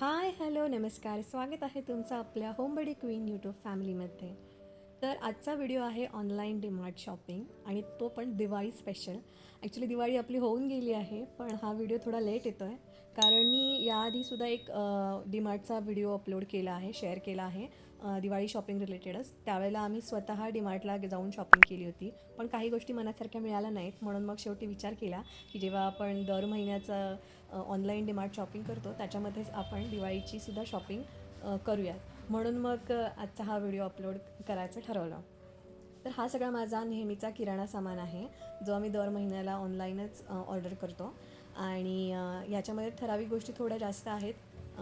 Hi hello नमस्कार. स्वागत आहे तुमचं आपल्या होमबडी क्वीन यूट्यूब फॅमिलीमध्ये. तर आजचा व्हिडिओ आहे ऑनलाईन डिमार्ट शॉपिंग आणि तो पण दिवाळी स्पेशल. ॲक्च्युली दिवाळी आपली होऊन गेली आहे पण हा व्हिडिओ थोडा लेट येतो आहे कारण मी याआधीसुद्धा एक डिमार्टचा व्हिडिओ अपलोड केला आहे शेअर केला आहे दिवाळी शॉपिंग रिलेटेडच. त्यावेळेला आम्ही स्वतः डिमार्टला जाऊन शॉपिंग केली होती. पण काही गोष्टी मनासारख्या मिळाल्या नाहीत. म्हणून मग शेवटी विचार केला की जेव्हा आपण दर महिन्याचं ऑनलाईन डिमार्ट शॉपिंग करतो त्याच्यामध्येच आपण दिवाळीची सुद्धा शॉपिंग करूयात. म्हणून मग आजचा हा व्हिडिओ अपलोड करायचं ठरवलं. तर हा सगळा माझा नेहमीचा किराणा सामान आहे जो आम्ही दर महिन्याला ऑनलाईनच ऑर्डर करतो. आणि याच्यामध्ये ठराविक गोष्टी थोड्या जास्त आहेत.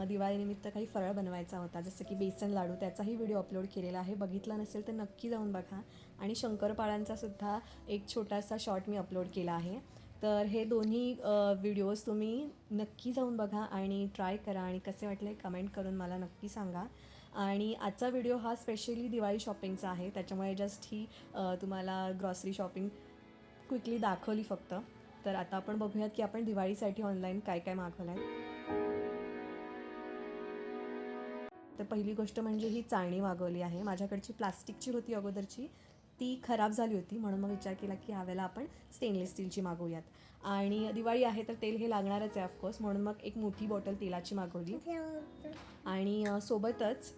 दिवाळीनिमित्त काही फराळ बनवायचा होता जसं की बेसन लाडू त्याचाही व्हिडिओ अपलोड केलेला आहे. बघितला नसेल तर नक्की जाऊन बघा. आणि शंकरपाळ्यांचा सुद्धा एक छोटासा शॉर्ट मी अपलोड केला आहे. तर हे दोन्ही व्हिडिओज तुम्ही नक्की जाऊन बघा आणि ट्राय करा आणि कसे वाटले कमेंट करून मला नक्की सांगा. आणि आजचा व्हिडिओ हा स्पेशली दिवाळी शॉपिंगचा आहे त्याच्यामुळे जस्ट ही तुम्हाला ग्रॉसरी शॉपिंग क्विकली दाखवली फक्त. तर आता आपण बघूयात की आपण दिवाळीसाठी ऑनलाईन काय काय मागवलं आहे तर पहिली गोष्ट म्हणजे ही चाळणी मागवली आहे. माझ्याकडची प्लास्टिकची होती अगोदरची. ती खराब झाली होती म्हणून मग विचार केला की ह्यावेळेला आपण स्टेनलेस स्टीलची मागवूयात. आणि दिवाळी आहे तर तेल हे लागणारच आहे ऑफकोर्स म्हणून मग एक मोठी बॉटल तेलाची मागवली. आणि सोबतच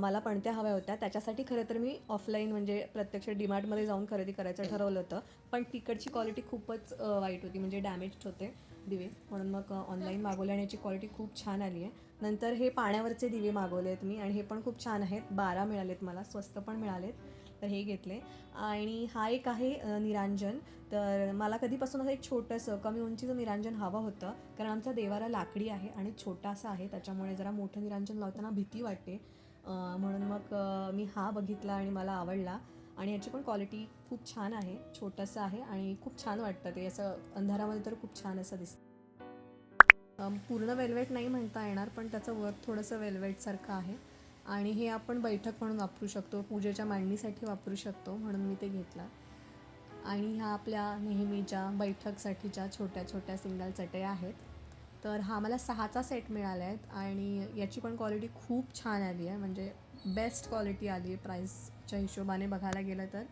मला पणत्या हव्या होत्या. त्याच्यासाठी खरं तर मी ऑफलाईन म्हणजे प्रत्यक्ष डीमार्टमध्ये जाऊन खरेदी करायचं ठरवलं होतं. पण तिकडची क्वालिटी खूपच वाईट होती. म्हणजे डॅमेज्ड होते दिवे. म्हणून मग ऑनलाईन मागवले आणि याची क्वालिटी खूप छान आली आहे. नंतर हे पाण्यावरचे दिवे मागवले आहेत मी आणि हे पण खूप छान आहेत. बारा मिळालेत मला. स्वस्त पण मिळालेत. तर हे घेतले. आणि हा एक आहे निरांजन. तर मला कधीपासून असं एक छोटंसं कमी उंचीचं निरांजन हवं होतं. कारण आमचा देवारा लाकडी आहे आणि छोटासा आहे. त्याच्यामुळे जरा मोठं निरांजन लावताना भीती वाटते. म्हणून मग मी हा बघितला आणि मला आवडला. आणि याची पण क्वालिटी खूप छान आहे छोटंसं आहे आणि खूप छान वाटतं ते. असं अंधारामध्ये तर खूप छान असं दिसतं. पूर्ण वेल्वेट नाही म्हणता येणार पण त्याचं वर्क थोडंसं वेल्वेटसारखं आहे. आणि हे आपण बैठक म्हणून वापरू शकतो पूजेच्या मांडणीसाठी वापरू शकतो म्हणून मी ते घेतला. आणि ह्या आपल्या नेहमीच्या बैठकसाठीच्या छोट्या छोट्या सिंगल चटया आहेत. तर हा मला सहाचा सेट मिळाला आहेत आणि याची पण क्वालिटी खूप छान आली आहे. म्हणजे बेस्ट क्वालिटी आली आहे प्राईसच्या हिशोबाने बघायला गेलं तर.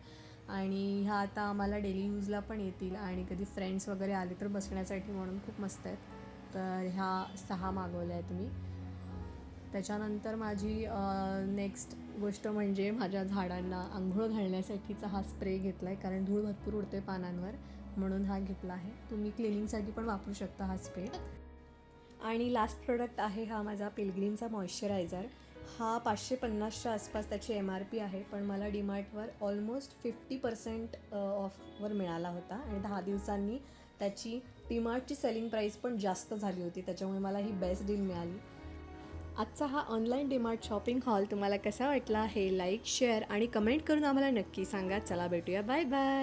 आणि ह्या आता आम्हाला डेली यूजला पण येतील आणि कधी फ्रेंड्स वगैरे आले तर बसण्यासाठी म्हणून खूप मस्त आहेत. तर ह्या सहा मागवल्या आहेत मी. त्याच्यानंतर माझी नेक्स्ट गोष्ट म्हणजे माझ्या झाडांना आंघोळ घालण्यासाठीचा हा स्प्रे घेतला आहे कारण धूळ भरपूर उडते पानांवर म्हणून हा घेतला आहे. तुम्ही क्लिनिंगसाठी पण वापरू शकता हा स्प्रे आणि लास्ट प्रोडक्ट आहे हा माझा पिलग्रीमचा मॉइश्चरायझर हा पाचशे पन्नासच्या आसपास त्याची एम आर पी आहे पण मला डीमार्टवर ऑलमोस्ट फिफ्टी पर्सेंट ऑफवर मिळाला होता आणि दहा दिवसांनी त्याची डीमार्टची सेलिंग प्राईस पण जास्त झाली होती त्याच्यामुळे मला ही बेस्ट डील मिळाली. आजचा हा ऑनलाईन डीमार्ट शॉपिंग हॉल तुम्हाला कसा वाटला हे लाईक शेअर आणि कमेंट करून आम्हाला नक्की सांगा. चला भेटूया. Bye bye